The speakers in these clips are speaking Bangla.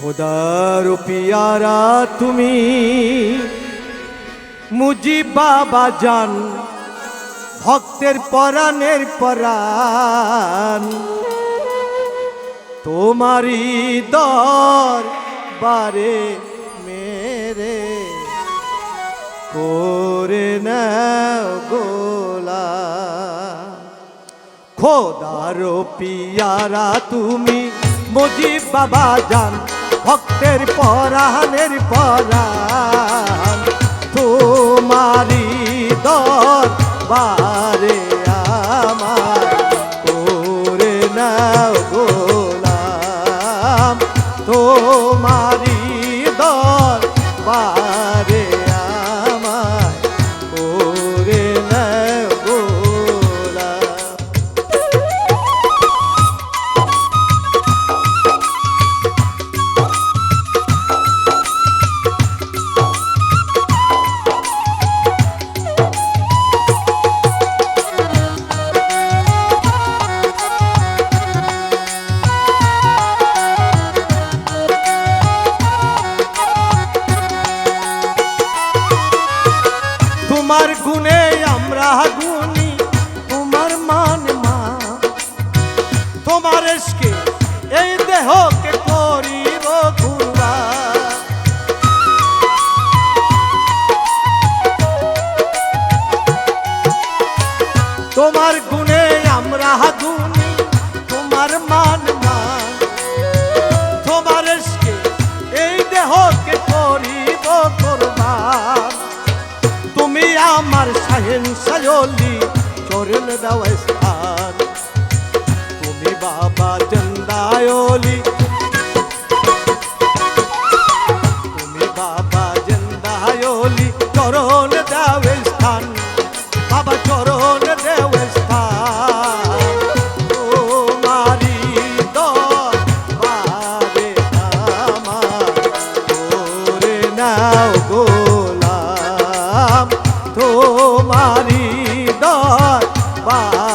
খোদার পিয়ারা তুমি। মুজিব বাবা জান, ভক্তের পরাণের পরাণ। তোমারই দর বারে মেরে করে গোলা। খোদার পিয়ারা তুমি, মুজিব বাবা জান ভক্তের পরাণের পরাণ তোমারি দর বারে গুণী তোমার মান মা তোমার এসকে এই দেহকে করিব কুরবা তোমার গুণে আমরা গুণী আমার সাহেন সায়লি, চরণ দাও স্থান। তুমি বাবা চন্দায়লি তুমি বাবা চন্দায়লি চরণ দাও স্থান। বাবা, চরণ দেও স্থান। তোমারি তোমারি দরবারে।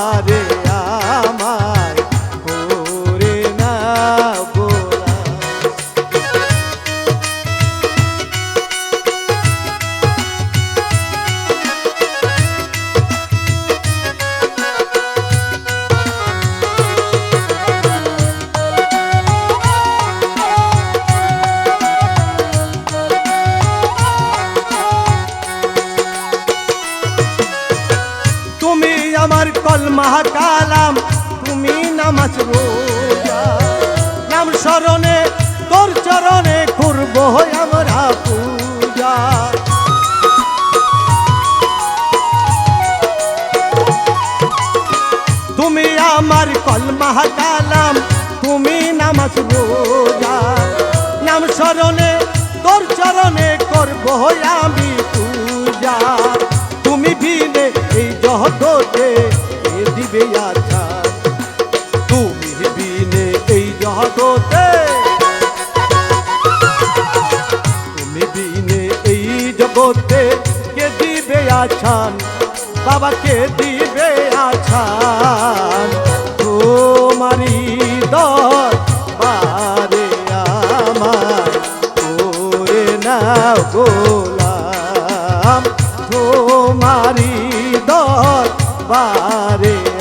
কলমা কালাম তুমি নামাজ নাম স্মরণে, তোর চরণে করব আমরা পূজা। তুমি আমার কলমা কালাম তুমি নামাজ নাম স্মরণে, তোর চরণে করব আমি পূজা। তুমি এই জগতে কে দিবে আচ্ছা? তুমি বিনে এই জগতে। তুমি বিনে এই জগতে কে দিবে আছান বাবা, কে দিবে আছান তোমারি দর বারে আমার, করে নাও গোলাম বারে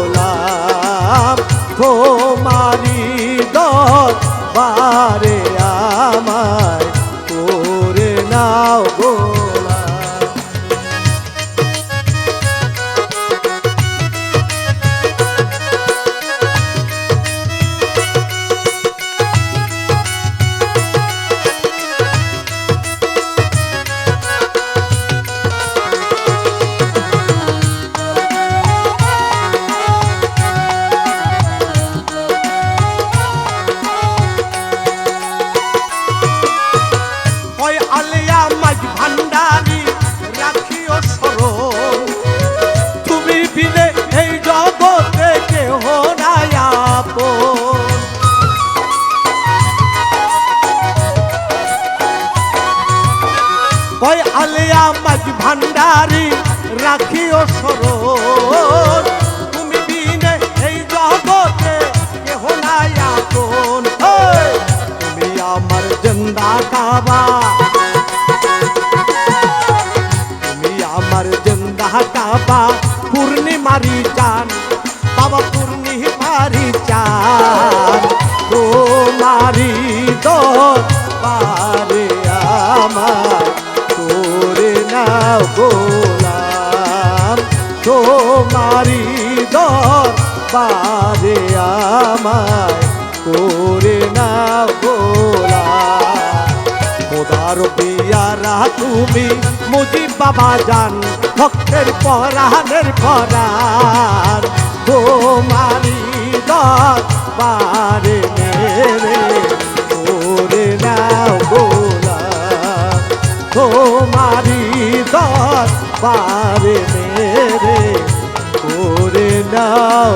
ভান্ডারি রাখিও সর তুমি বিনে এই জগতে কেহ নাই আপন। তুমি আমার জেন্দা কাবা। তুমি আমার জেন্দা কাবা। পূর্ণিমারি চান নাও গোলাম তোমারি দর পারে আমায় করে নাও গোলাম। খোদার পিয়ারা, তুমি মুজিব বাবা জান, ভক্তের পরাণের পরাণ তোমারি দর পারে মেরে তোমারি দশ পারে মেরে করে নাও